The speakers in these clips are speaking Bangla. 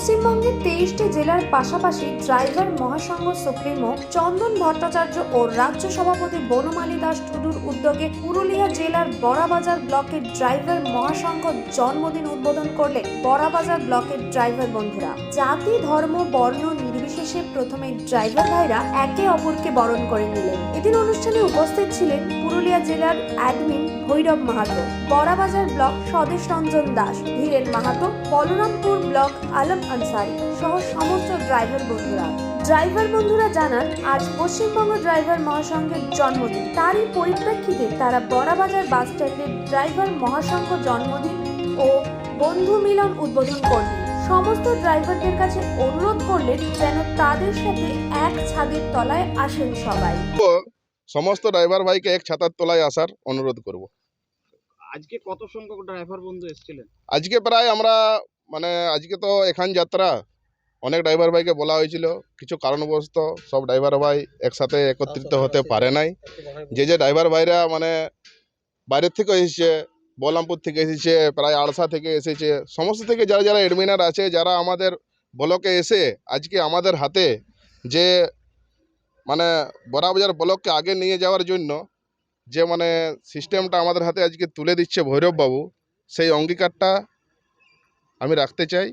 পশ্চিমবঙ্গের তেইশটি জেলার পাশাপাশি ড্রাইভার মহাসংঘ সুপ্রিমো, চন্দন ভট্টাচার্য ও রাজ্য সভাপতি বনমালী দাস টুডুর উদ্যোগে পুরুলিয়া জেলার বড়াবাজার ব্লকের ড্রাইভার মহাসংঘ জন্মদিন উদ্বোধন করলে বড়াবাজার ব্লকের ড্রাইভার বন্ধুরা। জাতি, ধর্ম, বর্ণ নির্বিশেষে প্রথমে ড্রাইভার ভাইরা একে অপরকে বরণ করে নিলেন। এদিন অনুষ্ঠানে উপস্থিত ছিলেন পুরুলিয়া জেলার admin Bhairab Mahato. Barabazar block Swadesh Ranjan Das, Dhiren Mahato, Balarampur block Alam Ansari সহ সমস্ত ড্রাইভার বন্ধুরা। ড্রাইভার বন্ধুরা জানান, আজ পশ্চিমবঙ্গ ড্রাইভার মহাসংঘের জন্মদিন। তারই পরিপ্রেক্ষিতে তারা বড়াবাজার বাস স্ট্যান্ডে ড্রাইভার মহাসংঘ জন্মদিন ও বন্ধু মিলন উদ্বোধন করলেন সমস্ত ড্রাইভারদের কাছে অনুরোধ করলেন যেন তাদের সাথে এক ছাদের তলায় আসেন সবাই। সমস্ত ড্রাইভার ভাইকে এক ছাতার তলায় আসার অনুরোধ করব। আজকে কত সংখ্যক ড্রাইভার বন্ধু এসেছিলেন? আজকে প্রায় আমরা মানে আজকে তো এখান যাত্রা অনেক ড্রাইভার ভাইকে বলা হয়েছিল কিছু কারণবশত সব ড্রাইভার ভাই একসাথে একত্রিত হতে পারে নাই। যে যে ড্রাইভার ভাইরা মানে বাইরের থেকে এসেছে বলরামপুর থেকে এসেছে প্রায় আড়সা থেকে এসেছে সমস্ত থেকে যারা যারা এডমিনার আছে যারা আমাদের ব্লকে এসে আজকে আমাদের হাতে যে মানে বড়াবাজার ব্লককে আগে নিয়ে যাওয়ার জন্য যে মানে সিস্টেমটা আমাদের হাতে আজকে তুলে দিচ্ছে ভৈরব বাবু সেই অঙ্গীকারটা আমি রাখতে চাই।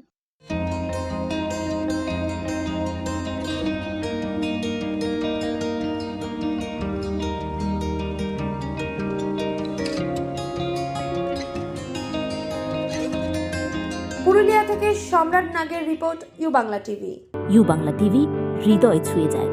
পুরুলিয়া থেকে সম্রাট নাগের report U Bangla TV. U Bangla TV হৃদয় ছুঁয়ে যায়।